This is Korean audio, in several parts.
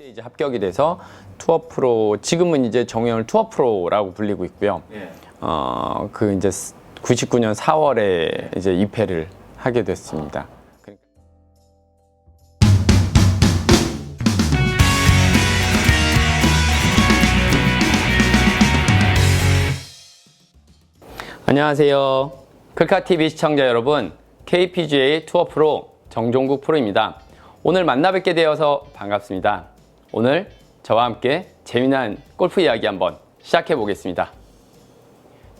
그때 이제 합격이 돼서 투어 프로 지금은 이제 정형을 투어 프로라고 불리고 있고요. 예. 어그 이제 99년 4월에 이제 입회를 하게 됐습니다. 안녕하세요. 클카TV 시청자 여러분, KPGA 투어 프로 정종국 프로입니다. 오늘 만나 뵙게 되어서 반갑습니다. 오늘 저와 함께 재미난 골프 이야기 한번 시작해 보겠습니다.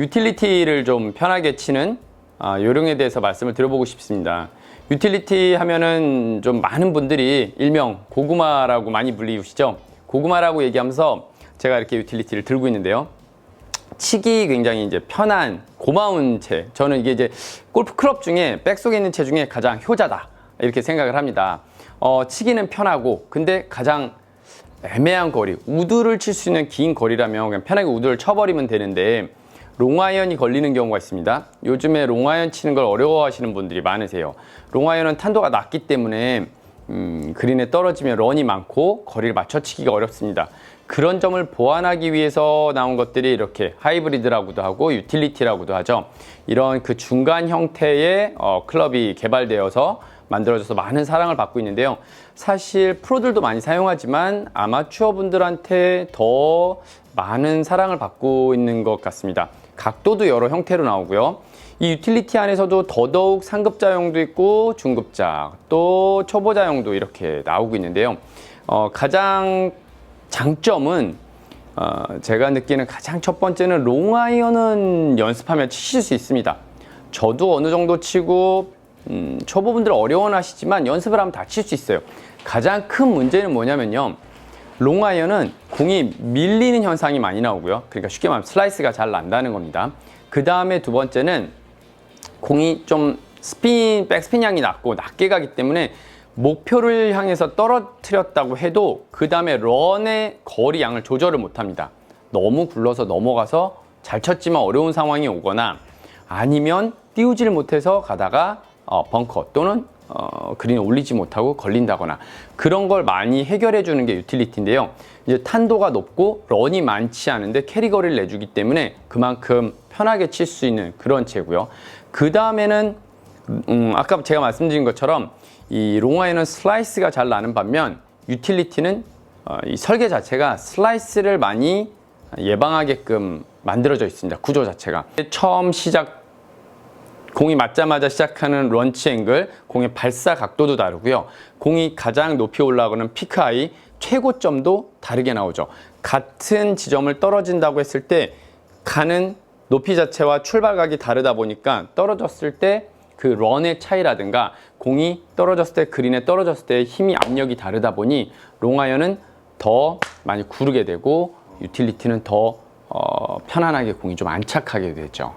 유틸리티를 좀 편하게 치는 아, 요령에 대해서 말씀을 드려보고 싶습니다. 유틸리티 하면은 좀 많은 분들이 일명 고구마라고 많이 불리우시죠? 고구마라고 얘기하면서 제가 이렇게 유틸리티를 들고 있는데요. 치기 굉장히 이제 편한 고마운 채 저는 이게 이제 골프 클럽 중에 백속에 있는 채 중에 가장 효자다 이렇게 생각을 합니다 어, 치기는 편하고 근데 가장 애매한 거리 우드를 칠 수 있는 긴 거리라면 그냥 편하게 우드를 쳐버리면 되는데 롱아이언이 걸리는 경우가 있습니다 요즘에 롱아이언 치는 걸 어려워하시는 분들이 많으세요 롱아이언은 탄도가 낮기 때문에 음, 그린에 떨어지면 런이 많고 거리를 맞춰치기가 어렵습니다. 그런 점을 보완하기 위해서 나온 것들이 이렇게 하이브리드라고도 하고 유틸리티라고도 하죠. 이런 그 중간 형태의 어, 클럽이 개발되어서 만들어져서 많은 사랑을 받고 있는데요. 사실 프로들도 많이 사용하지만 아마추어 분들한테 더 많은 사랑을 받고 있는 것 같습니다. 각도도 여러 형태로 나오고요. 이 유틸리티 안에서도 더더욱 상급자용도 있고 중급자 또 초보자용도 이렇게 나오고 있는데요. 어, 가장 장점은 어, 제가 느끼는 가장 첫 번째는 롱아이언은 연습하면 치실 수 있습니다. 저도 어느 정도 치고 음, 초보분들 어려워하시지만 연습을 하면 다칠 수 있어요. 가장 큰 문제는 뭐냐면요. 롱아이언은 공이 밀리는 현상이 많이 나오고요. 그러니까 쉽게 말하면 슬라이스가 잘 난다는 겁니다. 그 다음에 두 번째는 공이 좀 스핀, 백스핀 양이 낮고 낮게 가기 때문에 목표를 향해서 떨어뜨렸다고 해도 그 다음에 런의 거리 양을 조절을 못 합니다. 너무 굴러서 넘어가서 잘 쳤지만 어려운 상황이 오거나 아니면 띄우질 못해서 가다가 어, 벙커 또는 어, 그린에 올리지 못하고 걸린다거나 그런 걸 많이 해결해 주는 게 유틸리티인데요. 이제 탄도가 높고 런이 많지 않은데 캐리 거리를 내주기 때문에 그만큼 편하게 칠 수 있는 그런 채고요. 그 다음에는 음, 아까 제가 말씀드린 것처럼 이 롱아이는 슬라이스가 잘 나는 반면 유틸리티는 어, 이 설계 자체가 슬라이스를 많이 예방하게끔 만들어져 있습니다. 구조 자체가 처음 시작 공이 맞자마자 시작하는 런치 앵글, 공의 발사 각도도 다르고요. 공이 가장 높이 올라가는 피크 하이 최고점도 다르게 나오죠. 같은 지점을 떨어진다고 했을 때 가는 높이 자체와 출발각이 다르다 보니까 떨어졌을 때 그 런의 차이라든가 공이 떨어졌을 때 그린에 떨어졌을 때 힘이 압력이 다르다 보니 롱아이언은 더 많이 구르게 되고 유틸리티는 더 어, 편안하게 공이 좀 안착하게 되죠.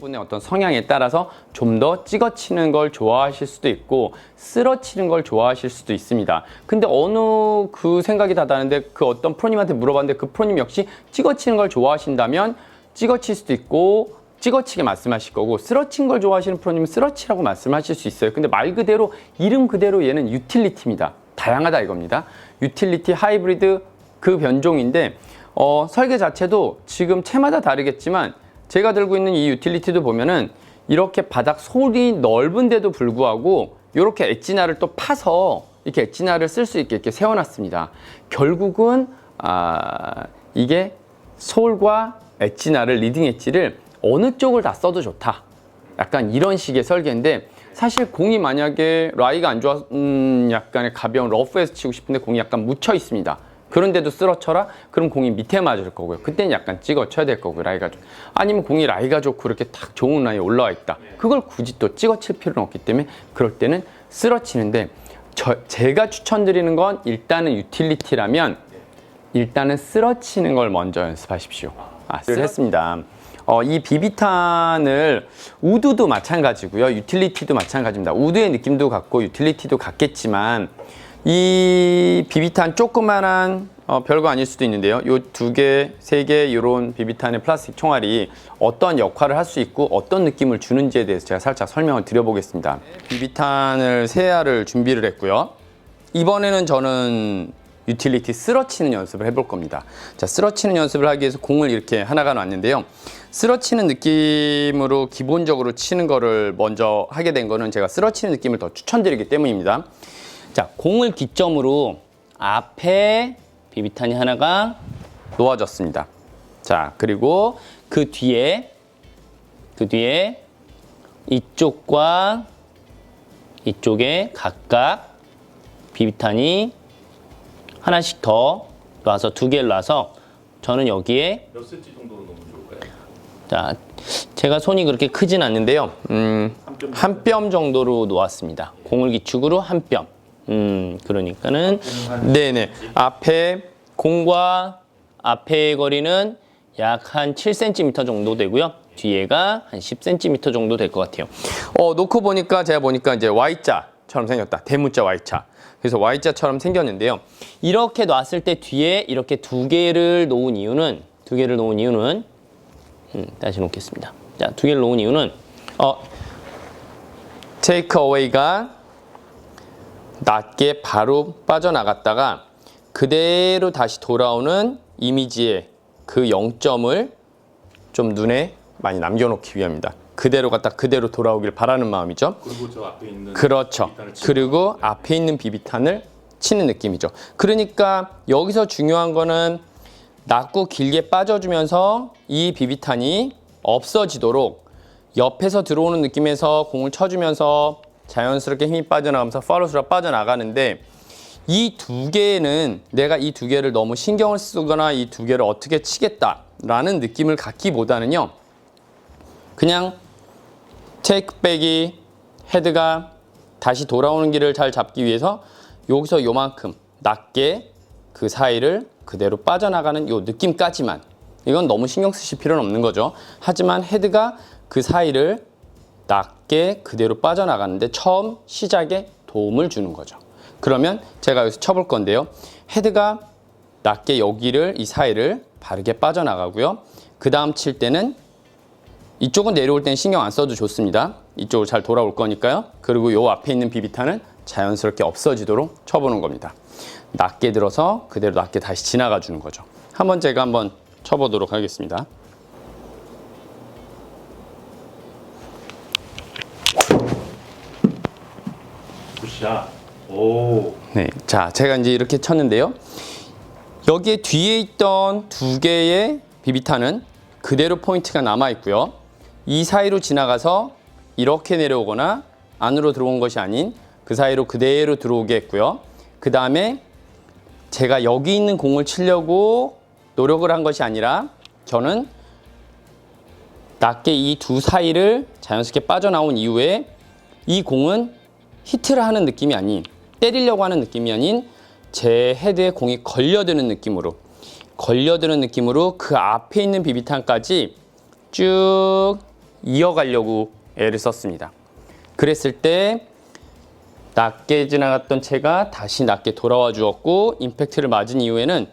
분의 어떤 성향에 따라서 좀 더 찍어치는 걸 좋아하실 수도 있고 쓸어치는 걸 좋아하실 수도 있습니다. 근데 어느 그 생각이 다 다른데 그 어떤 프로님한테 물어봤는데 그 프로님 역시 찍어치는 걸 좋아하신다면 찍어칠 수도 있고 찍어치게 말씀하실 거고 쓰러친 걸 좋아하시는 프로님은 쓰러치라고 말씀하실 수 있어요. 근데 말 그대로 이름 그대로 얘는 유틸리티입니다. 다양하다 이겁니다. 유틸리티 하이브리드 그 변종인데 어, 설계 자체도 지금 채마다 다르겠지만 제가 들고 있는 이 유틸리티도 보면은 이렇게 바닥 솔이 넓은데도 불구하고 이렇게 엣지나를 또 파서 이렇게 엣지나를 쓸 수 있게 이렇게 세워놨습니다. 결국은 아, 이게 솔과 엣지나를 리딩 엣지를 어느 쪽을 다 써도 좋다. 약간 이런 식의 설계인데 사실 공이 만약에 라이가 안 좋아 음, 약간의 가벼운 러프에서 치고 싶은데 공이 약간 묻혀 있습니다. 그런데도 쓰러쳐라? 그럼 공이 밑에 맞을 거고요. 그때는 약간 찍어 쳐야 될 거고요. 라이가 좋. 아니면 공이 라이가 좋고 이렇게 딱 좋은 라인에 올라와 있다. 그걸 굳이 또 찍어 칠 필요는 없기 때문에 그럴 때는 쓰러치는데 저, 제가 추천드리는 건 일단은 유틸리티라면 일단은 쓰러치는 걸 먼저 연습하십시오. 아, 쓰 했습니다. 어, 이 비비탄을 우드도 마찬가지고요. 유틸리티도 마찬가지입니다. 우드의 느낌도 같고 유틸리티도 같겠지만 이 비비탄 조그만한 어, 별거 아닐 수도 있는데요. 요 두 개, 세개 이런 비비탄의 플라스틱 총알이 어떤 역할을 할 수 있고 어떤 느낌을 주는지에 대해서 제가 살짝 설명을 드려보겠습니다. 비비탄을 세 알을 준비를 했고요. 이번에는 저는 유틸리티 쓰러치는 연습을 해볼 겁니다. 자, 쓰러치는 연습을 하기 위해서 공을 이렇게 하나가 놨는데요. 쓰러치는 느낌으로 기본적으로 치는 거를 먼저 하게 된 거는 제가 쓰러치는 느낌을 더 추천드리기 때문입니다. 자, 공을 기점으로 앞에 비비탄이 하나가 놓아졌습니다. 자, 그리고 그 뒤에 그 뒤에 이쪽과 이쪽에 각각 비비탄이 하나씩 더 놔서 두 개를 놔서 저는 여기에 몇 cm 정도로 넣으면 좋을까요? 자 제가 손이 그렇게 크진 않는데요. 음, 한 뼘 정도로 놓았습니다. 공을 기축으로 한 뼘. 음, 그러니까는 네네 앞에 공과 앞의 거리는 약 한 7cm 정도 되고요. 뒤에가 한 10cm 정도 될 것 같아요. 어, 놓고 보니까 제가 보니까 이제 Y자처럼 생겼다. 대문자 Y자. 그래서 Y자처럼 생겼는데요. 이렇게 놨을 때 뒤에 이렇게 두 개를 놓은 이유는 두 개를 놓은 이유는 음, 다시 놓겠습니다. 자, 두 개를 놓은 이유는 어, take away가 낮게 바로 빠져나갔다가 그대로 다시 돌아오는 이미지의 그 0점을 좀 눈에 많이 남겨놓기 위함입니다. 그대로 갔다 그대로 돌아오길 바라는 마음이죠. 그리고 저 앞에 있는 그렇죠. 그리고 앞에 있는 비비탄을 치는 느낌이죠. 그러니까 여기서 중요한 거는 낮고 길게 빠져주면서 이 비비탄이 없어지도록 옆에서 들어오는 느낌에서 공을 쳐주면서 자연스럽게 힘이 빠져나가면서 팔로스로 빠져나가는데 이 두 개는 내가 이 두 개를 너무 신경을 쓰거나 이 두 개를 어떻게 치겠다라는 느낌을 갖기보다는요. 그냥 테이크백이 헤드가 다시 돌아오는 길을 잘 잡기 위해서 여기서 요만큼 낮게 그 사이를 그대로 빠져나가는 요 느낌까지만 이건 너무 신경 쓰실 필요는 없는 거죠. 하지만 헤드가 그 사이를 낮게 그대로 빠져나가는데 처음 시작에 도움을 주는 거죠. 그러면 제가 여기서 쳐볼 건데요. 헤드가 낮게 여기를 이 사이를 바르게 빠져나가고요. 그 다음 칠 때는 이쪽은 내려올 땐 신경 안 써도 좋습니다. 이쪽으로 잘 돌아올 거니까요. 그리고 요 앞에 있는 비비탄은 자연스럽게 없어지도록 쳐보는 겁니다. 낮게 들어서 그대로 낮게 다시 지나가 주는 거죠. 한번 제가 한번 쳐보도록 하겠습니다. 굿샷. 오. 네, 자 제가 이제 이렇게 쳤는데요. 여기에 뒤에 있던 두 개의 비비탄은 그대로 포인트가 남아 있고요. 이 사이로 지나가서 이렇게 내려오거나 안으로 들어온 것이 아닌 그 사이로 그대로 들어오게 했고요. 그 다음에 제가 여기 있는 공을 치려고 노력을 한 것이 아니라 저는 낮게 이 두 사이를 자연스럽게 빠져나온 이후에 이 공은 히트를 하는 느낌이 아닌 때리려고 하는 느낌이 아닌 제 헤드에 공이 걸려드는 느낌으로 걸려드는 느낌으로 그 앞에 있는 비비탄까지 쭉 이어가려고 애를 썼습니다. 그랬을 때 낮게 지나갔던 채가 다시 낮게 돌아와 주었고 임팩트를 맞은 이후에는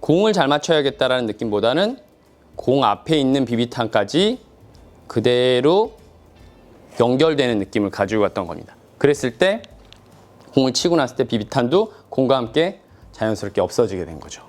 공을 잘 맞춰야겠다라는 느낌보다는 공 앞에 있는 비비탄까지 그대로 연결되는 느낌을 가지고 갔던 겁니다. 그랬을 때 공을 치고 났을 때 비비탄도 공과 함께 자연스럽게 없어지게 된 거죠.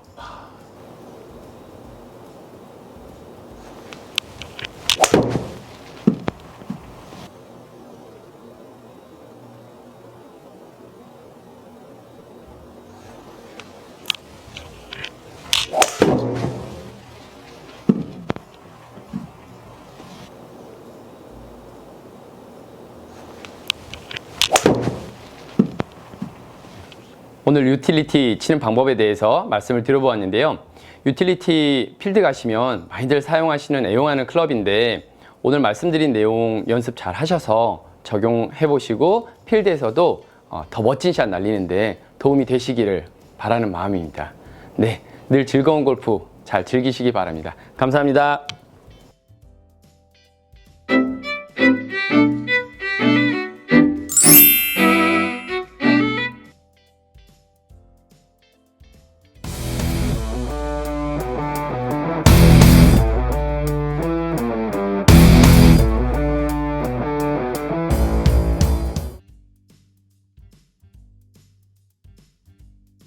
오늘 유틸리티 치는 방법에 대해서 말씀을 드려보았는데요. 유틸리티 필드 가시면 많이들 사용하시는 애용하는 클럽인데 오늘 말씀드린 내용 연습 잘 하셔서 적용해 보시고 필드에서도 어, 더 멋진 샷 날리는데 도움이 되시기를 바라는 마음입니다. 네, 늘 즐거운 골프 잘 즐기시기 바랍니다. 감사합니다.